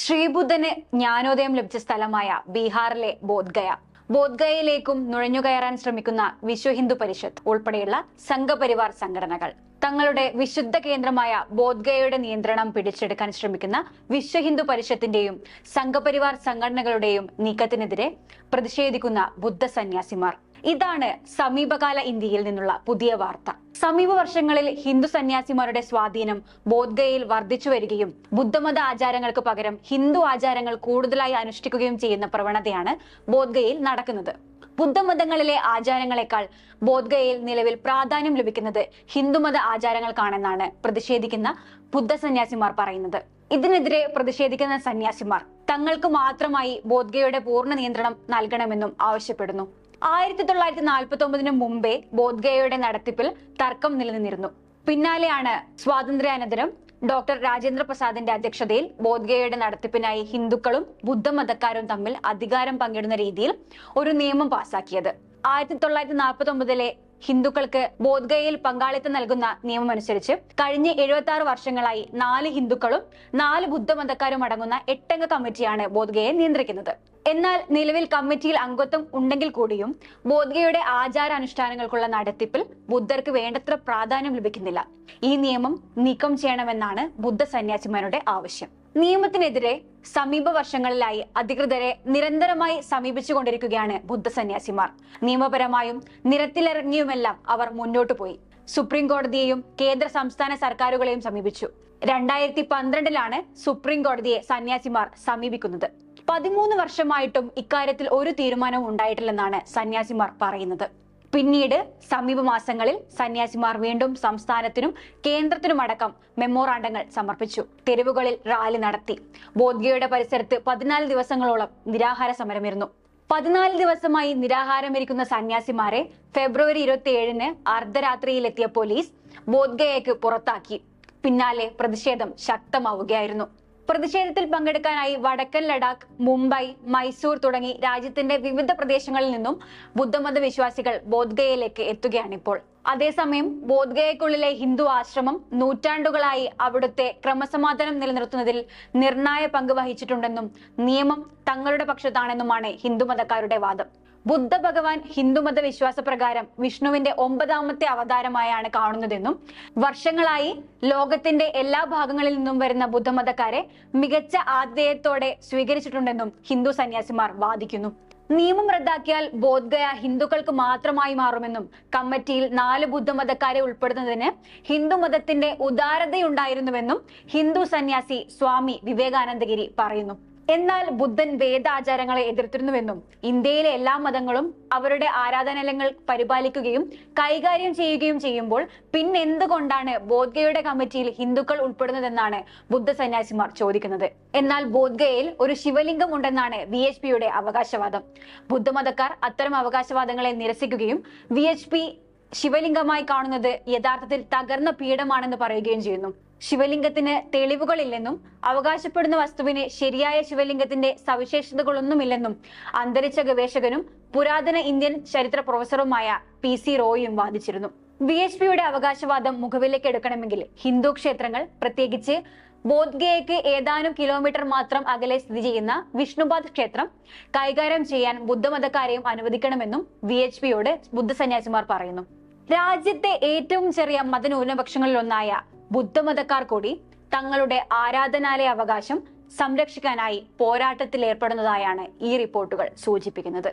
ശ്രീബുദ്ധന് ജ്ഞാനോദയം ലഭിച്ച സ്ഥലമായ ബീഹാറിലെ ബോധ്ഗയ. ബോധ്ഗയയിലേക്കും നുഴഞ്ഞുകയറാൻ ശ്രമിക്കുന്ന വിശ്വ ഹിന്ദു പരിഷത്ത് ഉൾപ്പെടെയുള്ള സംഘപരിവാർ സംഘടനകൾ തങ്ങളുടെ വിശുദ്ധ കേന്ദ്രമായ ബോധ്ഗയയുടെ നിയന്ത്രണം പിടിച്ചെടുക്കാൻ ശ്രമിക്കുന്ന വിശ്വ ഹിന്ദു പരിഷത്തിന്റെയും സംഘപരിവാർ സംഘടനകളുടെയും നീക്കത്തിനെതിരെ പ്രതിഷേധിക്കുന്ന ബുദ്ധ സന്യാസിമാർ. ഇതാണ് സമീപകാല ഇന്ത്യയിൽ നിന്നുള്ള പുതിയ വാർത്ത. സമീപ വർഷങ്ങളിൽ ഹിന്ദു സന്യാസിമാരുടെ സ്വാധീനം ബോധ്ഗയയിൽ വർദ്ധിച്ചു വരികയും ബുദ്ധമത ആചാരങ്ങൾക്ക് പകരം ഹിന്ദു ആചാരങ്ങൾ കൂടുതലായി അനുഷ്ഠിക്കുകയും ചെയ്യുന്ന പ്രവണതയാണ് ബോധ്ഗയയിൽ നടക്കുന്നത്. ബുദ്ധമതങ്ങളിലെ ആചാരങ്ങളെക്കാൾ ബോധ്ഗയയിൽ നിലവിൽ പ്രാധാന്യം ലഭിക്കുന്നത് ഹിന്ദുമത ആചാരങ്ങൾക്കാണെന്നാണ് പ്രതിഷേധിക്കുന്ന ബുദ്ധ സന്യാസിമാർ പറയുന്നത്. ഇതിനെതിരെ പ്രതിഷേധിക്കുന്ന സന്യാസിമാർ തങ്ങൾക്ക് മാത്രമായി ബോധ്ഗയയുടെ പൂർണ നിയന്ത്രണം നൽകണമെന്നും ആവശ്യപ്പെടുന്നു. ആയിരത്തി തൊള്ളായിരത്തി നാൽപ്പത്തി ഒമ്പതിന് മുമ്പേ ബോധ്ഗയയുടെ നടത്തിപ്പിൽ തർക്കം നിലനിന്നിരുന്നു. പിന്നാലെയാണ് സ്വാതന്ത്ര്യാനന്തരം ഡോക്ടർ രാജേന്ദ്ര പ്രസാദിന്റെ അധ്യക്ഷതയിൽ ബോധ്ഗയയുടെ നടത്തിപ്പിനായി ഹിന്ദുക്കളും ബുദ്ധമതക്കാരും തമ്മിൽ അധികാരം പങ്കിടുന്ന രീതിയിൽ ഒരു നിയമം പാസാക്കിയത്. ആയിരത്തി തൊള്ളായിരത്തി നാൽപ്പത്തി ഒമ്പതിലെ ഹിന്ദുക്കൾക്ക് ബോധ്ഗയയിൽ പങ്കാളിത്തം നൽകുന്ന നിയമം അനുസരിച്ച് കഴിഞ്ഞ എഴുപത്തി ആറ് വർഷങ്ങളായി നാല് ഹിന്ദുക്കളും നാല് ബുദ്ധമതക്കാരും അടങ്ങുന്ന എട്ടംഗ കമ്മിറ്റിയാണ് ബോധ്ഗയെ നിയന്ത്രിക്കുന്നത്. എന്നാൽ നിലവിൽ കമ്മിറ്റിയിൽ അംഗത്വം ഉണ്ടെങ്കിൽ കൂടിയും ബോധ്ഗയുടെ ആചാര അനുഷ്ഠാനങ്ങൾക്കുള്ള നടത്തിപ്പിൽ ബുദ്ധർക്ക് വേണ്ടത്ര പ്രാധാന്യം ലഭിക്കുന്നില്ല. ഈ നിയമം നീക്കം ചെയ്യണമെന്നാണ് ബുദ്ധ സന്യാസിമാരുടെ ആവശ്യം. നിയമത്തിനെതിരെ സമീപ വർഷങ്ങളിലായി അധികൃതരെ നിരന്തരമായി സമീപിച്ചുകൊണ്ടിരിക്കുകയാണ് ബുദ്ധ സന്യാസിമാർ. നിയമപരമായും നിരത്തിലിറങ്ങിയുമെല്ലാം അവർ മുന്നോട്ടു പോയി. സുപ്രീം കോടതിയെയും കേന്ദ്ര സംസ്ഥാന സർക്കാരുകളെയും സമീപിച്ചു. രണ്ടായിരത്തി പന്ത്രണ്ടിലാണ് സുപ്രീം കോടതിയെ സന്യാസിമാർ സമീപിക്കുന്നത്. പതിമൂന്ന് വർഷമായിട്ടും ഇക്കാര്യത്തിൽ ഒരു തീരുമാനവും ഉണ്ടായിട്ടില്ലെന്നാണ് സന്യാസിമാർ പറയുന്നത്. പിന്നീട് സമീപ മാസങ്ങളിൽ സന്യാസിമാർ വീണ്ടും സംസ്ഥാനത്തിനും കേന്ദ്രത്തിനുമടക്കം മെമ്മോറാണ്ടങ്ങൾ സമർപ്പിച്ചു. തെരുവുകളിൽ റാലി നടത്തി. ബോധ്ഗയുടെ പരിസരത്ത് പതിനാല് ദിവസങ്ങളോളം നിരാഹാര സമരമിരുന്നു. പതിനാല് ദിവസമായി നിരാഹാരമിരിക്കുന്ന സന്യാസിമാരെ ഫെബ്രുവരി ഇരുപത്തി ഏഴിന് അർദ്ധരാത്രിയിലെത്തിയ പോലീസ് ബോധ്ഗയക്ക് പുറത്താക്കി. പിന്നാലെ പ്രതിഷേധം ശക്തമാവുകയായിരുന്നു. പ്രതിഷേധത്തിൽ പങ്കെടുക്കാനായി വടക്കൻ ലഡാക്ക് മുംബൈ മൈസൂർ തുടങ്ങി രാജ്യത്തിന്റെ വിവിധ പ്രദേശങ്ങളിൽ നിന്നും ബുദ്ധമത വിശ്വാസികൾ ബോധ്ഗയയിലേക്ക് എത്തുകയാണിപ്പോൾ. അതേസമയം ബോധ്ഗയക്കുള്ളിലെ ഹിന്ദു ആശ്രമം നൂറ്റാണ്ടുകളായി അവിടുത്തെ ക്രമസമാധാനം നിലനിർത്തുന്നതിൽ നിർണായ പങ്ക് വഹിച്ചിട്ടുണ്ടെന്നും നിയമം തങ്ങളുടെ പക്ഷത്താണെന്നുമാണ് ഹിന്ദുമതക്കാരുടെ വാദം. ബുദ്ധ ഭഗവാൻ ഹിന്ദുമത വിശ്വാസപ്രകാരം വിഷ്ണുവിന്റെ ഒമ്പതാമത്തെ അവതാരമായാണ് കാണുന്നതെന്നും വർഷങ്ങളായി ലോകത്തിന്റെ എല്ലാ ഭാഗങ്ങളിൽ നിന്നും വരുന്ന ബുദ്ധമതക്കാരെ മികച്ച ആതിഥേയത്തോടെ സ്വീകരിച്ചിട്ടുണ്ടെന്നും ഹിന്ദു സന്യാസിമാർ വാദിക്കുന്നു. നിയമം റദ്ദാക്കിയാൽ ബോധ്ഗയ ഹിന്ദുക്കൾക്ക് മാത്രമായി മാറുമെന്നും കമ്മിറ്റിയിൽ നാല് ബുദ്ധമതക്കാരെ ഉൾപ്പെടുത്തുന്നതിന് ഹിന്ദു മതത്തിന്റെ ഉദാരതയുണ്ടായിരുന്നുവെന്നും ഹിന്ദു സന്യാസി സ്വാമി വിവേകാനന്ദഗിരി പറയുന്നു. എന്നാൽ ബുദ്ധൻ വേദാചാരങ്ങളെ എതിർത്തിരുന്നുവെന്നും ഇന്ത്യയിലെ എല്ലാ മതങ്ങളും അവരുടെ ആരാധനാലയങ്ങൾ പരിപാലിക്കുകയും കൈകാര്യം ചെയ്യുകയും ചെയ്യുമ്പോൾ പിന്നെന്തുകൊണ്ടാണ് ബോധ്ഗയുടെ കമ്മിറ്റിയിൽ ഹിന്ദുക്കൾ ഉൾപ്പെടുന്നതെന്നാണ് ബുദ്ധ സന്യാസിമാർ ചോദിക്കുന്നത്. എന്നാൽ ബോധ്ഗയിൽ ഒരു ശിവലിംഗം ഉണ്ടെന്നാണ് വി എച്ച് പിയുടെ അവകാശവാദം. ബുദ്ധമതക്കാർ അത്തരം അവകാശവാദങ്ങളെ നിരസിക്കുകയും വി എച്ച് പി ശിവലിംഗമായി കാണുന്നത് യഥാർത്ഥത്തിൽ തകർന്ന പീഠമാണെന്ന് പറയുകയും ചെയ്യുന്നു. ശിവലിംഗത്തിന് തെളിവുകളില്ലെന്നും അവകാശപ്പെടുന്ന വസ്തുവിന് ശരിയായ ശിവലിംഗത്തിന്റെ സവിശേഷതകളൊന്നുമില്ലെന്നും അന്തരിച്ച ഗവേഷകനും പുരാതന ഇന്ത്യൻ ചരിത്ര പ്രൊഫസറുമായ പി സി റോയും വാദിച്ചിരുന്നു. വി എച്ച് പിയുടെ അവകാശവാദം മുഖവിലേക്ക് എടുക്കണമെങ്കിൽ ഹിന്ദു ക്ഷേത്രങ്ങൾ പ്രത്യേകിച്ച് ബോധ്ഗയക്ക് ഏതാനും കിലോമീറ്റർ മാത്രം അകലെ സ്ഥിതി ചെയ്യുന്ന വിഷ്ണുപാദ് ക്ഷേത്രം കൈകാര്യം ചെയ്യാൻ ബുദ്ധമതക്കാരെയും അനുവദിക്കണമെന്നും വി എച്ച് പിയോട് ബുദ്ധസന്യാസിമാർ പറയുന്നു. രാജ്യത്തെ ഏറ്റവും ചെറിയ മതന്യൂനപക്ഷങ്ങളിൽ ഒന്നായ ബുദ്ധമതക്കാർ കൂടി തങ്ങളുടെ ആരാധനാലയ അവകാശം സംരക്ഷിക്കാനായി പോരാട്ടത്തിൽ ഏർപ്പെടുന്നതായാണ് ഈ റിപ്പോർട്ടുകൾ സൂചിപ്പിക്കുന്നത്.